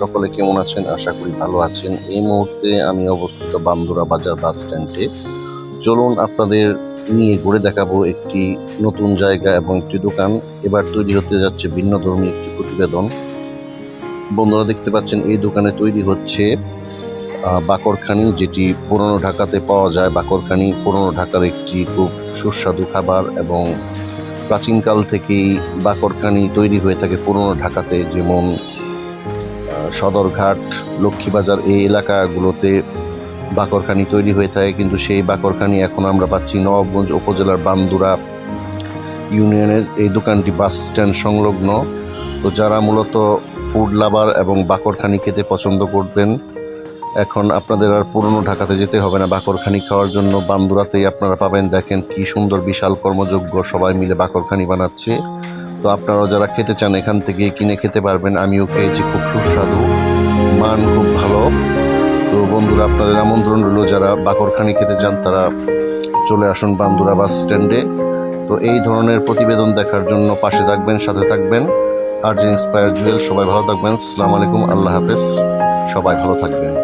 সকলে কেমন আছেন? আশা করি ভালো আছেন। এই মুহূর্তে আমি অবস্থিত বান্দুরা বাজার বাস স্ট্যান্ডে। চলুন আপনাদের নিয়ে ঘুরে দেখাবো একটি নতুন জায়গা এবং একটি দোকান। এবার তৈরি হতে যাচ্ছে ভিন্ন ধর্মী একটি প্রতিবেদন। বন্ধুরা দেখতে পাচ্ছেন, এই দোকানে তৈরি হচ্ছে বাকরখানি, যেটি পুরনো ঢাকাতে পাওয়া যায়। বাকরখানি পুরনো ঢাকার একটি খুব সুস্বাদু খাবার এবং প্রাচীনকাল থেকেই বাকরখানি তৈরি হয়ে থাকে পুরনো ঢাকাতে। যেমন সদরঘাট, লক্ষ্মীবাজার এই এলাকাগুলোতে বাকরখানি তৈরি হয়ে থাকে, কিন্তু সেই বাকরখানি এখন আমরা পাচ্ছি নবাবগঞ্জ উপজেলার বান্দুরা ইউনিয়নের এই দোকানটি বাস স্ট্যান্ড সংলগ্ন। তো যারা মূলত ফুড লাভার এবং বাকরখানি খেতে পছন্দ করতেন, এখন আপনাদের আর পুরনো ঢাকাতে যেতে হবে না। বাকরখানি খাওয়ার জন্য বান্দুরাতেই আপনারা পাবেন। দেখেন কি সুন্দর বিশাল কর্মযোগ্য সবাই মিলে বাকরখানি বানাচ্ছে। তো আপনারা যারা খেতে চান এখান থেকে কিনে খেতে পারবেন। আমিও খেয়েছি, খুব সুস্বাদু, মান খুব ভালো। তো বন্ধুরা, আপনাদের আমন্ত্রণ রইল যারা বাকরখানি খেতে চান, তারা চলে আসুন বান্দুরা বাস স্ট্যান্ডে। তো এই ধরনের প্রতিবেদন দেখার জন্য পাশে থাকবেন, সাথে থাকবেন। আর যে ইন্সপায়ার জুয়েল সবাই ভালো থাকবেন। আসসালামু আলাইকুম, আল্লাহ হাফেজ। সবাই ভালো থাকবেন।